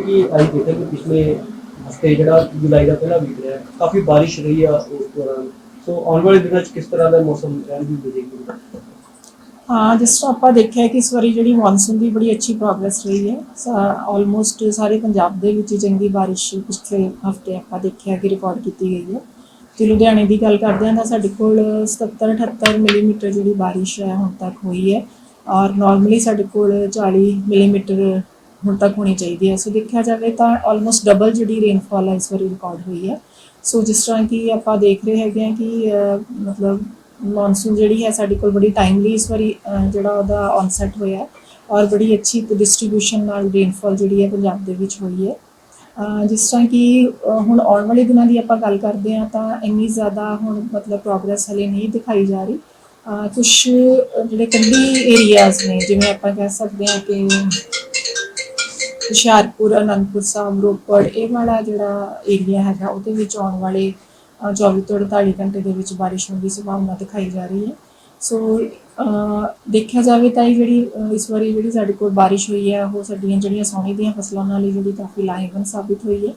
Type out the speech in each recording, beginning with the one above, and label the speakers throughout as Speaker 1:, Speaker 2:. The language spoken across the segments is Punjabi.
Speaker 1: ਅੱਜ ਦੇਖਿਆ ਕਿ ਪਿਛਲੇ ਹਫ਼ਤੇ ਜਿਹੜਾ ਜੁਲਾਈ ਦਾ ਪਹਿਲਾ ਵੀਕ ਰਿਹਾ, ਕਾਫੀ ਬਾਰਿਸ਼ ਰਹੀ ਆ ਉਸ ਦੌਰਾਨ। ਸੋ ਆਉਣ ਵਾਲੇ ਦਿਨਾਂ 'ਚ ਕਿਸ ਤਰ੍ਹਾਂ ਦਾ ਮੌਸਮ ਰਹਿਣ ਦੀ ਉਮੀਦ ਹੈ।
Speaker 2: ਹਾਂ, ਜਿਸ ਤਰ੍ਹਾਂ ਆਪਾਂ ਦੇਖਿਆ ਕਿ ਇਸ ਵਾਰੀ ਜਿਹੜੀ ਮੌਨਸੂਨ ਦੀ ਬੜੀ ਅੱਛੀ ਪ੍ਰੋਗਰੈਸ ਰਹੀ ਹੈ ਆਲਮੋਸਟ ਸਾਰੇ ਪੰਜਾਬ ਦੇ ਵਿੱਚ ਚੰਗੀ ਬਾਰਿਸ਼ ਪਿਛਲੇ ਹਫ਼ਤੇ ਆਪਾਂ ਦੇਖਿਆ ਕਿ ਰਿਕਾਰਡ ਕੀਤੀ ਗਈ ਹੈ। ਤੇ ਲੁਧਿਆਣੇ ਦੀ ਗੱਲ ਕਰਦੇ ਹਾਂ ਤਾਂ ਸਾਡੇ ਕੋਲ 77 78 ਮਿਲੀਮੀਟਰ ਜਿਹੜੀ ਬਾਰਿਸ਼ ਹੈ ਹੁਣ ਤੱਕ ਹੋਈ ਹੈ। ਔਰ ਨਾਰਮਲੀ ਸਾਡੇ ਕੋਲ 40 ਮਿਲੀਮੀਟਰ ਹੁਣ ਤੱਕ ਹੋਣੀ ਚਾਹੀਦੀ ਹੈ। ਸੋ ਦੇਖਿਆ ਜਾਵੇ ਤਾਂ ਆਲਮੋਸਟ ਡਬਲ ਜਿਹੜੀ ਰੇਨਫਾਲ ਹੈ, ਇਸ ਵਾਰੀ ਰਿਕਾਰਡ ਹੋਈ ਹੈ। ਸੋ ਜਿਸ ਤਰ੍ਹਾਂ ਕਿ ਆਪਾਂ ਦੇਖ ਰਹੇ ਹੈਗੇ ਆ ਕਿ ਮਤਲਬ ਮੌਨਸੂਨ ਜਿਹੜੀ ਹੈ, ਸਾਡੇ ਕੋਲ ਬੜੀ ਟਾਈਮਲੀ ਇਸ ਵਾਰੀ ਜਿਹੜਾ ਉਹਦਾ ਔਨਸੈਟ ਹੋਇਆ ਔਰ ਬੜੀ ਅੱਛੀ ਡਿਸਟ੍ਰੀਬਿਊਸ਼ਨ ਨਾਲ ਰੇਨਫਾਲ ਜਿਹੜੀ ਹੈ ਪੰਜਾਬ ਦੇ ਵਿੱਚ ਹੋਈ ਹੈ। ਜਿਸ ਤਰ੍ਹਾਂ ਕਿ ਹੁਣ ਆਉਣ ਵਾਲੇ ਦਿਨਾਂ ਦੀ ਆਪਾਂ ਗੱਲ ਕਰਦੇ ਹਾਂ ਤਾਂ ਇੰਨੀ ਜ਼ਿਆਦਾ ਹੁਣ ਮਤਲਬ ਪ੍ਰੋਗਰੈਸ ਹਲੇ ਨਹੀਂ ਦਿਖਾਈ ਜਾ ਰਹੀ। ਕੁਝ ਜਿਹੜੇ ਕੰਢੀ ਏਰੀਆਜ਼ ਨੇ, ਜਿਵੇਂ ਆਪਾਂ ਕਹਿ ਸਕਦੇ ਹਾਂ ਕਿ ਹੁਸ਼ਿਆਰਪੁਰ ਅਨੰਦਪੁਰ ਸਾਹਿਬ ਰੋਪੜ ਇਹ ਵਾਲਾ ਜਿਹੜਾ ਏਰੀਆ ਹੈਗਾ ਉਹਦੇ ਵਿੱਚ ਆਉਣ ਵਾਲੇ ਅ, 24 ਤੋਂ 48 ਘੰਟੇ ਦੇ ਵਿੱਚ ਬਾਰਿਸ਼ ਹੋਣ ਦੀ ਸੰਭਾਵਨਾ ਦਿਖਾਈ ਜਾ ਰਹੀ ਹੈ। ਸੋ ਦੇਖਿਆ ਜਾਵੇ ਤਾਂ ਇਹ ਜਿਹੜੀ ਇਸ ਵਾਰੀ ਜਿਹੜੀ ਸਾਡੇ ਕੋਲ ਬਾਰਿਸ਼ ਹੋਈ ਹੈ ਉਹ ਸਾਡੀਆਂ ਜਿਹੜੀਆਂ ਸੋਨੇ ਦੀਆਂ ਫਸਲਾਂ ਨਾਲ ਹੀ ਜਿਹੜੀ ਕਾਫੀ ਲਾਹੇਵੰਦ ਸਾਬਿਤ ਹੋਈ ਹੈ।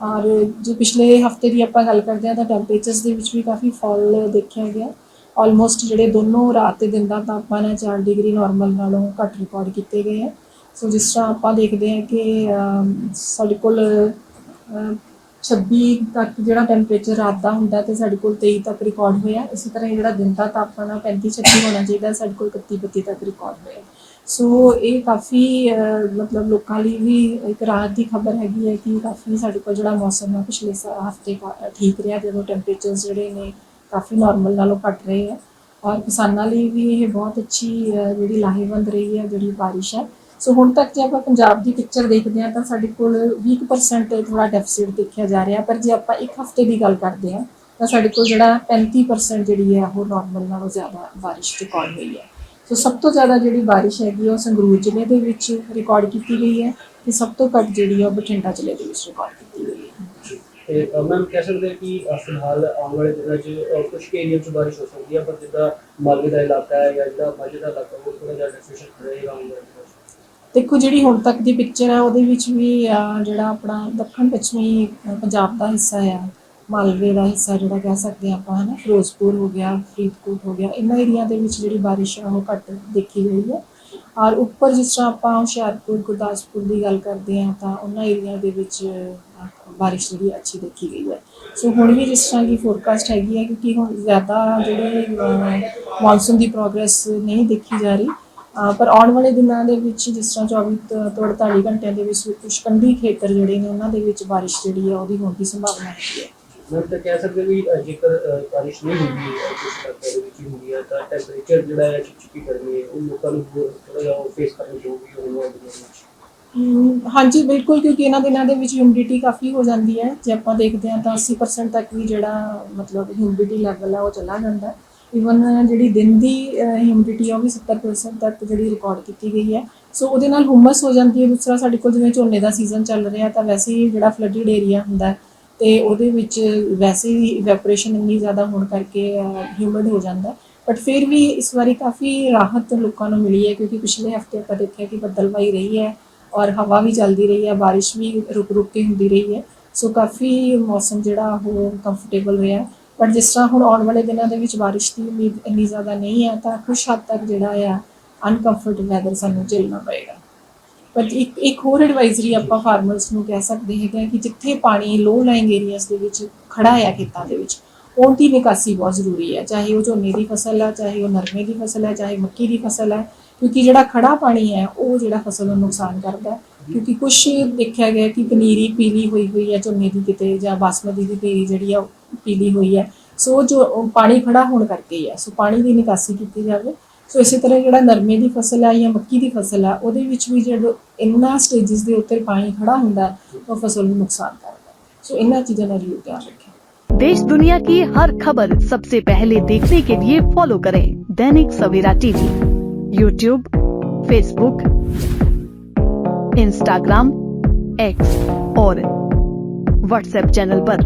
Speaker 2: ਔਰ ਜੋ ਪਿਛਲੇ ਹਫ਼ਤੇ ਦੀ ਆਪਾਂ ਗੱਲ ਕਰਦੇ ਹਾਂ ਤਾਂ ਟੈਂਪਰੇਚਰਸ ਦੇ ਵਿੱਚ ਵੀ ਕਾਫੀ ਫਾਲ ਦੇਖਿਆ ਗਿਆ। ਆਲਮੋਸਟ ਜਿਹੜੇ ਦੋਨੋਂ ਰਾਤ ਤੇ ਦਿਨ ਦਾ ਤਾਪਮਾਨ ਹੈ 4 ਡਿਗਰੀ ਨਾਰਮਲ ਨਾਲੋਂ ਘੱਟ ਰਿਕਾਰਡ ਕੀਤੇ ਗਏ ਹੈ। ਸੋ ਜਿਸ ਤਰ੍ਹਾਂ ਆਪਾਂ ਦੇਖਦੇ ਹਾਂ ਕਿ ਸਾਡੇ ਕੋਲ ਅਮ, 26 ਤੱਕ ਜਿਹੜਾ ਟੈਂਪਰੇਚਰ ਰਾਤ ਦਾ ਹੁੰਦਾ ਤੇ ਸਾਡੇ ਕੋਲ 23 ਤੱਕ ਰਿਕਾਰਡ ਹੋਇਆ ਇਸੇ ਤਰ੍ਹਾਂ ਹੀ ਜਿਹੜਾ ਦਿਨ ਦਾ ਤਾਪਮਾਨ ਆ 35 36 ਹੋਣਾ ਚਾਹੀਦਾ ਸਾਡੇ ਕੋਲ 31 32 ਤੱਕ ਰਿਕਾਰਡ ਹੋਇਆ ਸੋ ਇਹ ਕਾਫੀ ਮਤਲਬ ਲੋਕਾਂ ਲਈ ਵੀ ਇੱਕ ਰਾਹਤ ਦੀ ਖਬਰ ਹੈਗੀ ਹੈ ਕਿ ਕਾਫੀ ਸਾਡੇ ਕੋਲ ਜਿਹੜਾ ਮੌਸਮ ਹੈ ਪਿਛਲੇ ਸਾ- ਹਫ਼ਤੇ ਕਾ- ਠੀਕ ਰਿਹਾ ਜਦੋਂ ਟੈਂਪਰੇਚਰ ਜਿਹੜੇ ਨੇ ਕਾਫੀ ਨਾਰਮਲ ਨਾਲੋਂ ਘੱਟ ਰਹੇ ਹੈ ਔਰ ਕਿਸਾਨਾਂ ਲਈ ਵੀ ਇਹ ਬਹੁਤ ਅੱਛੀ ਜਿਹੜੀ ਲਾਹੇਵੰਦ ਰਹੀ ਹੈ ਜਿਹੜੀ ਬਾਰਿਸ਼ ਹੈ। ਸੋ ਹੁਣ ਤੱਕ ਜੇ ਆਪਾਂ ਪੰਜਾਬ ਦੀ ਪਿਕਚਰ ਦੇਖਦੇ ਹਾਂ ਤਾਂ ਸਾਡੇ ਕੋਲ 20% ਥੋੜਾ ਡੈਫਿਸਿਟ ਦੇਖਿਆ ਜਾ ਰਿਹਾ। ਪਰ ਜੇ ਆਪਾਂ ਇੱਕ ਹਫ਼ਤੇ ਦੀ ਗੱਲ ਕਰਦੇ ਹਾਂ ਤਾਂ ਸਾਡੇ ਕੋਲ ਜਿਹੜਾ 35% ਜਿਹੜੀ ਹੈ ਉਹ ਨਾਰਮਲ ਨਾਲੋਂ ਜ਼ਿਆਦਾ ਬਾਰਿਸ਼ ਰਿਕਾਰਡ ਹੋਈ ਹੈ। ਸੋ ਸਭ ਤੋਂ ਜ਼ਿਆਦਾ ਜਿਹੜੀ ਬਾਰਿਸ਼ ਹੈਗੀ ਆ ਉਹ ਸੰਗਰੂਰ ਜ਼ਿਲ੍ਹੇ ਦੇ ਵਿੱਚ ਰਿਕਾਰਡ ਕੀਤੀ ਗਈ ਹੈ ਤੇ ਸਭ ਤੋਂ ਘੱਟ ਜਿਹੜੀ ਆ ਉਹ ਬਠਿੰਡਾ ਜ਼ਿਲ੍ਹੇ ਦੇ ਵਿੱਚ ਰਿਕਾਰਡ ਕੀਤੀ ਗਈ ਹੈ।
Speaker 1: ਤੇ ਮੈਮ ਕਹਿ ਸਕਦੇ ਹਾਂ ਕਿ ਅ, ਫਿਲਹਾਲ ਆਉਣ ਵਾਲੇ ਦਿਨਾਂ 'ਚ ਅ, ਕੁਝ ਏਰੀਆ 'ਚ ਬਾਰਿਸ਼ ਹੋ ਸਕਦੀ ਹੈ ਪਰ ਜਿੱਦਾਂ ਮਾਲਵੇ ਦਾ ਇਲਾਕਾ ਹੈ ਜਾਂ ਜਿਹੜਾ ਮਾਝੇ ਦਾ ਇਲਾਕਾ ਉਹ ਥੋੜਾ ਜਿਹਾ ਡਿਫਰੈਂਸ਼ੀਏਟ ਰਹੇਗਾ ਆਉਣ ਵਾਲੇ ਦਿਨਾਂ 'ਚ।
Speaker 2: ਦੇਖੋ ਜਿਹੜੀ ਹੁਣ ਤੱਕ ਦੀ ਪਿਕਚਰ ਹੈ ਉਹਦੇ ਵਿੱਚ ਵੀ ਅਹ, ਜਿਹੜਾ ਆਪਣਾ ਦੱਖਣ ਪੱਛਮੀ ਪੰਜਾਬ ਦਾ ਹਿੱਸਾ ਹੈ ਮਾਲਵੇ ਦਾ ਹਿੱਸਾ ਜਿਹੜਾ ਕਹਿ ਸਕਦੇ ਹਾਂ ਆਪਾਂ ਹਨਾ? ਫਿਰੋਜ਼ਪੁਰ ਹੋ ਗਿਆ ਫਰੀਦਕੋਟ ਹੋ ਗਿਆ ਇਹਨਾਂ ਏਰੀਆ ਦੇ ਵਿੱਚ ਜਿਹੜੀ ਬਾਰਿਸ਼ ਆ ਉਹ ਘੱਟ ਦੇਖੀ ਗਈ ਹੈ ਔਰ ਉੱਪਰ ਜਿਸ ਤਰ੍ਹਾਂ ਆਪਾਂ ਹੁਸ਼ਿਆਰਪੁਰ ਗੁਰਦਾਸਪੁਰ ਦੀ ਗੱਲ ਕਰਦੇ ਹਾਂ ਤਾਂ ਉਹਨਾਂ ਏਰੀਆ ਦੇ ਵਿੱਚ ਬਾਰਿਸ਼ ਜਿਹੜੀ ਅੱਛੀ ਦੇਖੀ ਗਈ ਹੈ ਸੋ ਹੁਣ ਵੀ ਜਿਸ ਤਰ੍ਹਾਂ ਦੀ ਫੋਰਕਾਸਟ ਹੈਗੀ ਹੈ ਕਿਉਂਕਿ ਹੁਣ ਜ਼ਿਆਦਾ ਜਿਹੜੇ ਮੌਨਸੂਨ ਦੀ ਪ੍ਰੋਗਰੈਸ ਨਹੀਂ ਦੇਖੀ ਜਾ ਰਹੀ ਪਰ ਆਉਣ ਵਾਲੇ ਦਿਨਾਂ ਦੇ ਵਿੱਚ ਜਿਸ ਤਰ੍ਹਾਂ 24 ਤੋਂ ਤੋਂ 48 ਘੰਟਿਆਂ ਦੇ ਵਿੱਚ ਕੁਝ ਕੰਢੀ ਖੇਤਰ ਜਿਹੜੇ ਨੇ ਉਹਨਾਂ ਦੇ ਵਿੱਚ ਬਾਰਿਸ਼ ਜਿਹੜੀ ਹੈ ਉਹਦੀ ਹੋਣ ਦੀ ਸੰਭਾਵਨਾ ਹੈਗੀ ਹੈ
Speaker 1: ਮੈਂ ਤਾਂ ਕਹਿ ਸਕਦੇ ਵੀ ਜੇਕਰ ਬਾਰਿਸ਼ ਨਹੀਂ ਹੁੰਦੀ ਹੈ ਕੁਝ ਇਲਾਕਿਆਂ ਦੇ ਵਿੱਚ ਹੀ ਹੁੰਦੀ ਹੈ ਤਾਂ ਟੈਂਪਰੇਚਰ ਜਿਹੜਾ ਹੈ ਚਿਪਚਿਪੀ ਗਰਮੀ ਹੈ ਉਹ ਲੋਕਾਂ ਨੂੰ ਥੋੜਾ ਜਿਹਾ ਫੇਸ ਕਰਨੀ ਵਾਲੇ ਦਿਨਾਂ ਵਿੱਚ।
Speaker 2: ਹਮ, ਹਾਂਜੀ ਬਿਲਕੁਲ ਕਿਉਂਕਿ ਇਹਨਾਂ ਦਿਨਾਂ ਦੇ ਵਿੱਚ ਹਿਊਮਿਡਿਟੀ ਕਾਫੀ ਹੋ ਜਾਂਦੀ ਹੈ। ਜੇ ਆਪਾਂ ਦੇਖਦੇ ਹਾਂ ਤਾਂ 80% ਤੱਕ ਵੀ ਜਿਹੜਾ ਮਤਲਬ ਹਿਊਮਿਡਿਟੀ ਲੈਵਲ ਹੈ ਉਹ ਚਲਾ ਜਾਂਦਾ। ਇਵਨ ਜਿਹੜੀ ਦਿਨ ਦੀ ਹਿਊਮਿਡਿਟੀ ਆ ਉਹ ਵੀ 70% ਤੱਕ ਜਿਹੜੀ ਰਿਕਾਰਡ ਕੀਤੀ ਗਈ ਹੈ। ਸੋ ਉਹਦੇ ਨਾਲ ਹਿਊਮਸ ਹੋ ਜਾਂਦੀ ਹੈ। ਦੂਸਰਾ ਸਾਡੇ ਕੋਲ ਜਿਵੇਂ ਝੋਨੇ ਦਾ ਸੀਜ਼ਨ ਚੱਲ ਰਿਹਾ ਤਾਂ ਵੈਸੇ ਹੀ ਜਿਹੜਾ ਫਲੱਡਡ ਏਰੀਆ ਹੁੰਦਾ ਹੈ, ਤੇ ਉਹਦੇ ਵਿੱਚ ਵੈਸੇ ਹੀ ਇਵੈਪੋਰੇਸ਼ਨ ਇੰਨੀ ਜ਼ਿਆਦਾ ਹੋਣ ਕਰਕੇ ਹਿਊਮਿਡ ਹੋ ਜਾਂਦਾ ਬਟ ਫਿਰ ਵੀ ਇਸ ਵਾਰੀ ਕਾਫੀ ਰਾਹਤ ਲੋਕਾਂ ਨੂੰ ਮਿਲੀ ਹੈ ਕਿਉਂਕਿ ਪਿਛਲੇ ਹਫ਼ਤੇ ਆਪਾਂ ਦੇਖਿਆ ਕਿ ਬੱਦਲਵਾਈ ਰਹੀ ਹੈ ਔਰ ਹਵਾ ਵੀ ਚੱਲਦੀ ਰਹੀ ਹੈ ਬਾਰਿਸ਼ ਵੀ ਰੁਕ ਰੁਕ ਕੇ ਹੁੰਦੀ ਰਹੀ ਹੈ। ਸੋ ਕਾਫੀ ਮੌਸਮ ਜਿਹੜਾ ਉਹ ਕੰਫਰਟੇਬਲ ਰਿਹਾ। ਪਰ ਜਿਸ ਤਰ੍ਹਾਂ ਹੁਣ ਆਉਣ ਵਾਲੇ ਦਿਨਾਂ ਦੇ ਵਿੱਚ ਬਾਰਿਸ਼ ਦੀ ਉਮੀਦ ਇੰਨੀ ਜ਼ਿਆਦਾ ਨਹੀਂ ਹੈ, ਤਾਂ ਕੁਝ ਹੱਦ ਤੱਕ ਜਿਹੜਾ ਆ ਅਨਕੰਫਰਟ ਵੈਦਰ ਸਾਨੂੰ ਝੇਲਣਾ ਪਏਗਾ। ਪਰ ਇੱਕ ਇੱਕ ਹੋਰ ਐਡਵਾਈਜ਼ਰੀ ਆਪਾਂ ਫਾਰਮਰਸ ਨੂੰ ਕਹਿ ਸਕਦੇ ਹੈਗੇ ਕਿ ਜਿੱਥੇ ਪਾਣੀ ਲੋ ਲਾਈਂਗ ਏਰੀਆਜ਼ ਦੇ ਵਿੱਚ ਖੜਾ ਆ ਖੇਤਾਂ ਦੇ ਵਿੱਚ ਉਹਦੀ ਨਿਕਾਸੀ ਬਹੁਤ ਜ਼ਰੂਰੀ ਹੈ। ਚਾਹੇ ਉਹ ਝੋਨੇ ਦੀ ਫਸਲ ਹੈ ਚਾਹੇ ਉਹ ਨਰਮੇ ਦੀ ਫਸਲ ਹੈ ਚਾਹੇ ਮੱਕੀ ਦੀ ਫਸਲ ਹੈ ਕਿਉਂਕਿ ਜਿਹੜਾ ਖੜਾ ਪਾਣੀ ਹੈ, ਉਹ ਜਿਹੜਾ ਫਸਲ ਨੂੰ ਨੁਕਸਾਨ ਕਰਦਾ ਹੈ। ਕਿਉਂਕਿ ਕੁਝ ਦੇਖਿਆ ਗਿਆ ਕਿ ਪਨੀਰੀ ਪੀਲੀ ਹੋਈ ਹੋਈ ਹੈ ਝੋਨੇ ਦੀ ਕਿਤੇ ਜਾਂ ਬਾਸਮਤੀ ਦੀ ਪਨੀਰੀ ਜਿਹੜੀ ਆ पीली हुई है। सो जो पानी खड़ा होने करके ही है। सो पानी की निकासी की जाए सो इस तरह जो नरमे की फ़सल है या मक्की की फ़सल है वह भी जो इन्ह स्टेजिज के उत्तर पानी खड़ा होंगे वो फ़सल में नुकसान करता सो इन चीज़ों का ज़रूर ध्यान रखें।
Speaker 3: देश दुनिया की हर खबर सबसे पहले देखने के लिए फॉलो करें Dainik Savera TV YouTube Facebook Instagram X और व्हाट्सएप चैनल पर।